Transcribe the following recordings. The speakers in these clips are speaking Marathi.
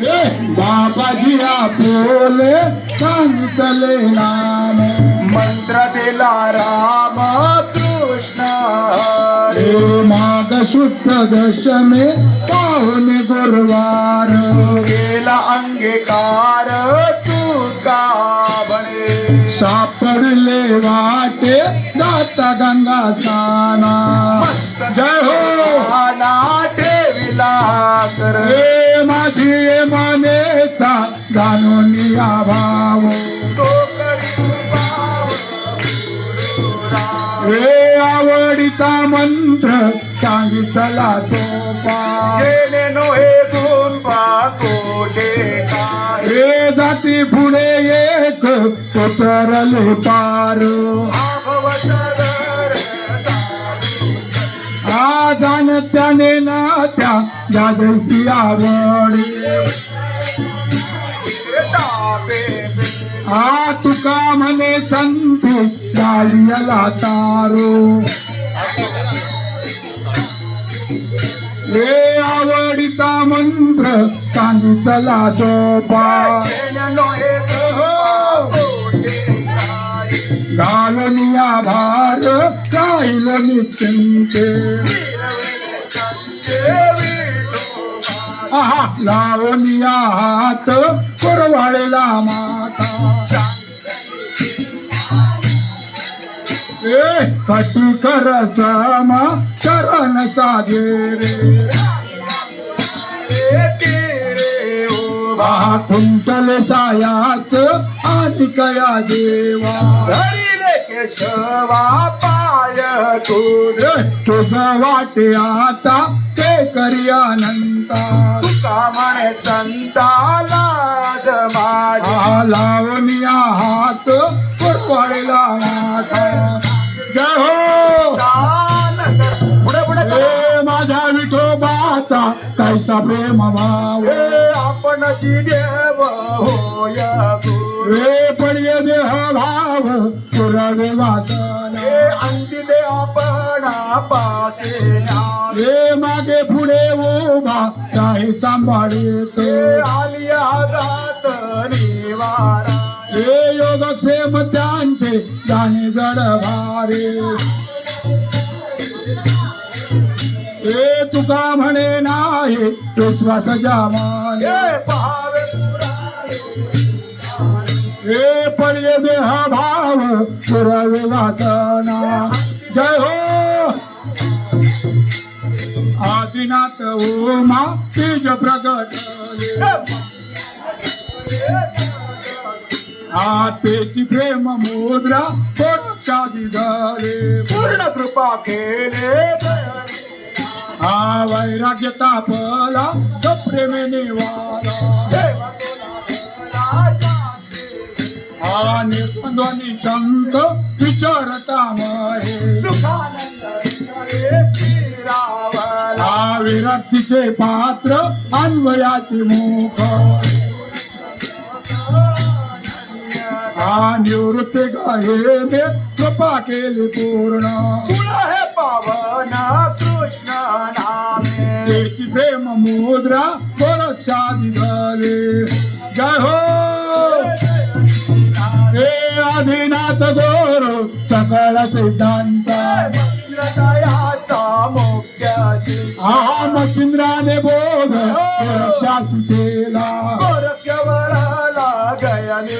बाबाजी आपोले सांगितले नाम. मंत्र दिला राम कृष्ण. हे माग शुद्ध दशमे पाहुणे गुरुवार. केला अंगीकार तुका बने? सापडले वाटे जाता गंगा साना. जय हो! नाटे विलास रे माझी मानेचा जाणून भाव. हे आवडीचा मंत्र सांगितला सोपा हे जाती पुढे एक उतरले पार. भागवत आजान त्याने ना त्या जागृती आवडी आ तुका म्हणे संतू लालियाला तारो. हे आवडीचा मंत्र सांगितला सोपा. घालनिया भार गाईल मी चिंते. आहा. लावनिया हात कुरवाळेला माता. ए कटी कर समा चरण साजे रे. आहा कुंटले सायास आधी कया देवा. केशवा पाय तुझ. तुझं वाटे आता ते करी अनंता. तुका म्हणे संताला माझी लावनिया हात कुरवाळेला माता जय हो. पुढे पुढे माझ्या विठोबाचा कैसा प्रेम भाव. आपणची देव होय. रे पडये देह भाव पुरावे वासना हे अंती दे आपण पासे. रे काही सांभाळीत हे आलिया जात निवारा. हे योगक्षेम त्यांचे जाणे जड भारे. हे तुका म्हणे नाही विश्वास जामाने. हे पडये देह भाव पुरावे वासना. जय हो आदिनाथ ओमा तेज प्रगट. आतेची प्रेम मुद्रा पोटच्या दिधरे पूर्ण कृपा केले हा वैराग्य तापला तो प्रेमेने वाला हा निर्बंधनी संत विचारता महे. हा विरक्तीचे पात्र अन्वयाचे मुख. हा निवृत्त गाये मे कृपा केली पूर्ण. पावन कृष्ण नामे. त्याची प्रेम मुद्रा गोरक्षा दिधले जय हो! हे आदिनाथ गोर सकळ सिद्धांता. मच्छिंद्राने बोध गोरक्षासी केला. गोरक्षवराला गयाने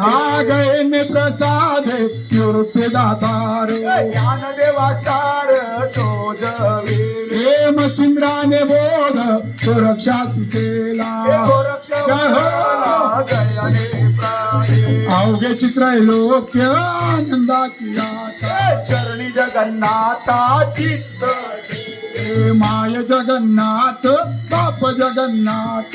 हा गयने प्रसाद निवृत्ती दातार ज्ञानदेवा सार चोजविले हे मच्छिंद्राने बोध गोरक्षासी केला. अवघे चित्र लोक्य आनंदाची चरणी जगन्नाथा चित्त हे माय जगन्नाथ बाप जगन्नाथ.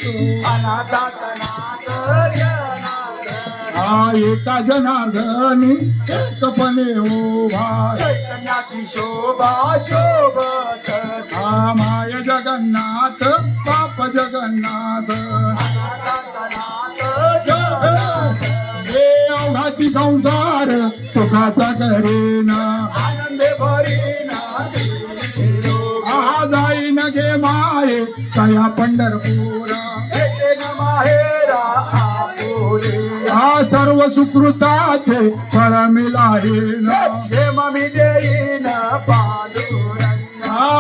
हा एका जनार्दनी एकपणे चैतन्याची शोभा शोभत हा माय जगन्नाथ बाप जगन्नाथ. हे अवघाची संसार सुखाचा करेना. કયા પંડરપુરા આ સર્વ સુકૃતા છે પરમિલાહીન જેમ વિજયીન પાદુરંગ આ